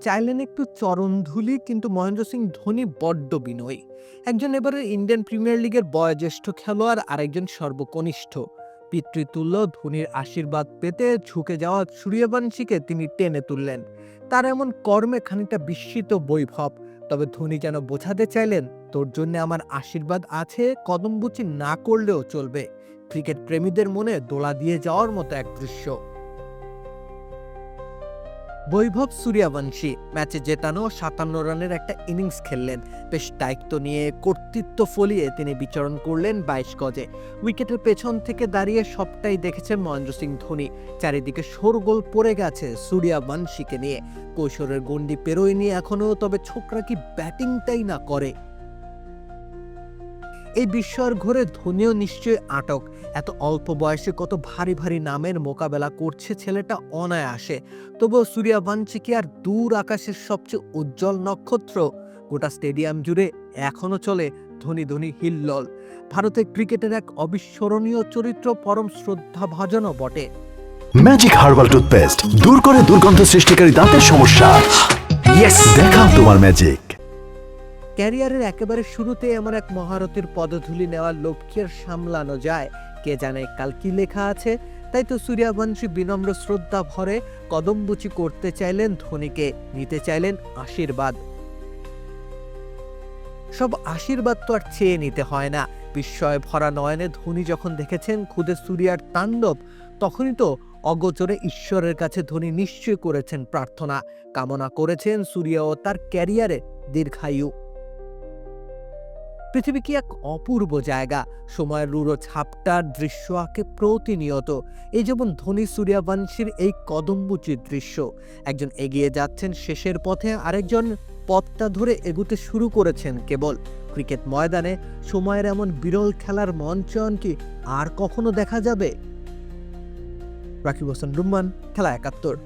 চাইলেন একটু চরণধুলি কিন্তু মহেন্দ্র সিং ধোনি বড্ড বিনয়ী। একজন এবারের ইন্ডিয়ান প্রিমিয়ার লিগের বয়োজ্যেষ্ঠ খেলোয়াড় আর একজন সর্বকনিষ্ঠ। পিতৃতুল্য ধোনির আশীর্বাদ পেতে ঝুঁকে যাওয়া সূর্যবংশীকে তিনি টেনে তুললেন। তার এমন কর্মে খানিকটা বিস্মিত বৈভব। তবে ধোনি যেন বোঝাতে চাইলেন, তোর জন্য আমার আশীর্বাদ আছে, কদমবুচি না করলেও চলবে। ক্রিকেট প্রেমীদের মনে দোলা দিয়ে যাওয়ার মতো এক দৃশ্য। বৈভব সূর্যবংশী ম্যাচে জেতানো সাতান্ন রানের একটা ইনিংস খেললেন। বেশ দায়িত্ব নিয়ে কর্তৃত্ব ফলিয়ে তিনি বিচরণ করলেন বাইশ গজে। উইকেটের পেছন থেকে দাঁড়িয়ে সবটাই দেখেছেন মহেন্দ্র সিং ধোনি। চারিদিকে শোরগোল পড়ে গেছে সূর্যবংশীকে নিয়ে। কৈশোরের গণ্ডি পেরোয়নি এখনও, তবে ছোকরা কি ব্যাটিংটাই না করে? এই বিস্ময়ের ঘরে ধোনিও নিশ্চয়ই আটক। এত অল্প বয়সে কত ভারী ভারী নামের মোকাবেলা করছে ছেলেটা অনায়াসে। তবুও সূর্যবংশী কি আর দূর আকাশের সবচেয়ে উজ্জ্বল নক্ষত্র? গোটা স্টেডিয়াম জুড়ে এখনও চলে ধনী ধনী হিল্লল। ভারতের ক্রিকেটের এক অবিস্মরণীয় চরিত্র পরম শ্রদ্ধাভাজনও বটে। ম্যাজিক হার্বাল টুথপেস্ট দূর করে দুর্গন্ধ সৃষ্টিকারী দাঁতের সমস্যা। ইয়েস দেখাও তোমার ম্যাজিক ক্যারিয়ারের একেবারে শুরুতে এমন এক মহারথীর পদধূলি নেওয়ার আর সামলানো যায়। কে জানে কাল কি লেখা আছে? তাই তো সূর্যবংশী বিনম্র শ্রদ্ধা ভরে কদমবুচি করতে চাইলেন ধোনিকে, নিতে চাইলেন আশীর্বাদ। সব আশীর্বাদ তো আর চেয়ে নিতে হয় না। বিস্ময়ে ভরা নয়নে ধোনি যখন দেখেছেন খুদে সূর্যার তাণ্ডব, তখনই তো অগোচরে ঈশ্বরের কাছে ধোনি নিশ্চয় করেছেন প্রার্থনা। কামনা করেছেন সূর্য ও তার ক্যারিয়ারে দীর্ঘায়ু। পৃথিবী কি এক অপূর্ব জায়গা? সময়ের রুড়ো ছাপটার দৃশ্য আঁকে প্রতিনিয়ত। এই যেমন ধনী সূর্যবংশীর এই কদম্বুচির দৃশ্য। একজন এগিয়ে যাচ্ছেন শেষের পথে, আরেকজন পথটা ধরে এগুতে শুরু করেছেন কেবল। ক্রিকেট ময়দানে সময়ের এমন বিরল খেলার মঞ্চন কি আর কখনো দেখা যাবে? রাকিব হোসেন, রুম্মান, খেলা একাত্তর।